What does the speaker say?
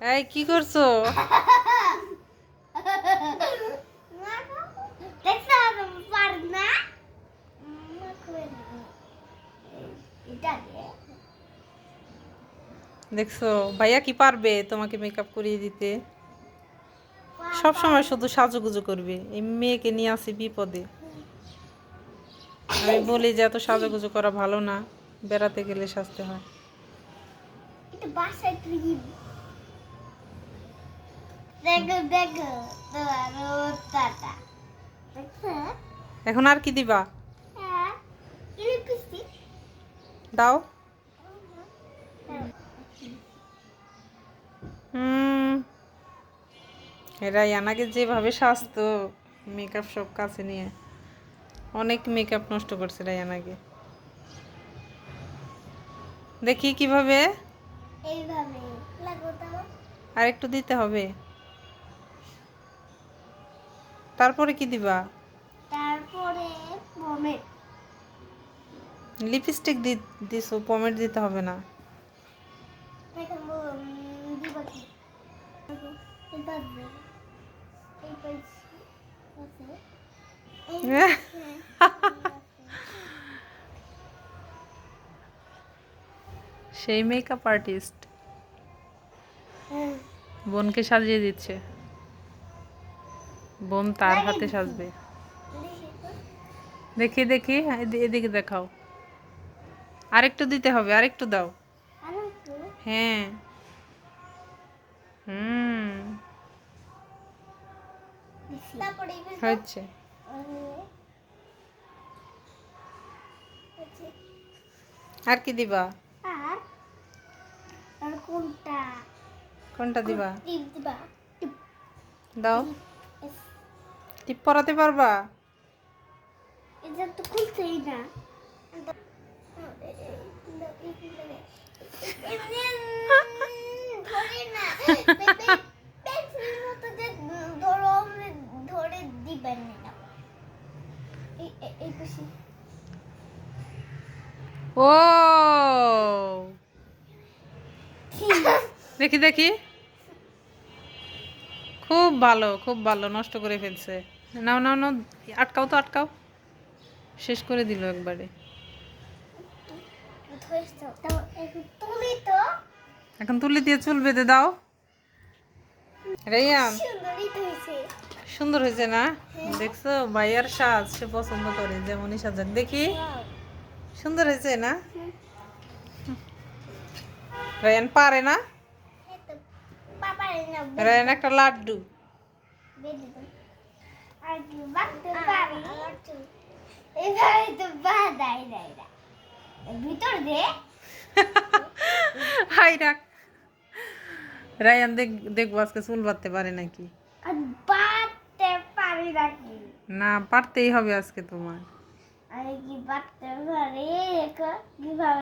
এই, কি করছ? দেখছ, ভাইয়া কি পারবে তোমাকে মেকআপ করিয়ে দিতে? সব সময় শুধু সাজুগুজু করবে। এই মেয়েকে নিয়ে আসি বিপদে। আমি বলি যে, এত সাজুগুজু করা ভালো না। বেড়াতে গেলে সাজতে হয়। দেখো দেখো তোমার ওটাটা এখন আর কি দিবা? হ্যাঁ দাও। হুম। এরাই আনাকে যেভাবে সাজতো মেকআপ সব কাছে নিয়ে। অনেক মেকআপ নষ্ট করছে রায়ানাকে দেখি কীভাবে? এইভাবে। আর একটু দিতে হবে। তারপরে কি দিবা? তারপরে পমেট লিপস্টিক দি দিছো পমেট দিতে হবে না। সেই মেকআপ আর্টিস্ট হ্যাঁ। বোনকে সাজিয়ে দিচ্ছে। বোন তার হাতে সাজবে। দেখি দেখি এদিকে দেখাও। আরেকটু দিতে হবে আরেকটু দাও। হ্যাঁ। হুম। হচ্ছে আর কি দিবা? কোনটা? কোনটা দিবা? দিবা? দাও। টিপ পরাতে পারবা? এটা তো খুলছেই না। ও! দেখি দেখি। খুব ভালো খুব ভালো নষ্ট করে ফেলছে। নাও নাও নাও, আটকাও তো, আটকাও। শেষ করে দিল একবারে। এখন তুলে দিয়ে চুল বেঁধে দাও। রেয়ান সুন্দর হয়েছে না? দেখছ? ভাইয়ার সাজ সে পছন্দ করে যেমনই সাজাক দেখি। সুন্দর হয়েছে না? রায়ান পারে না? রায়ান একটা লাড্ডু। বেঁধে দাও আর কি বাঁধতে পারি এইভাবে তো বাঁধাই নাই না ভিতর দে হাই রাখ রায়ান দেখ দেখব আজকে চুল বাঁধতে পারে নাকি আর বাঁধতে পারি নাকি না পারতেই হবে আজকে তোমার আরে কি বাঁধতে পারি কীভাবে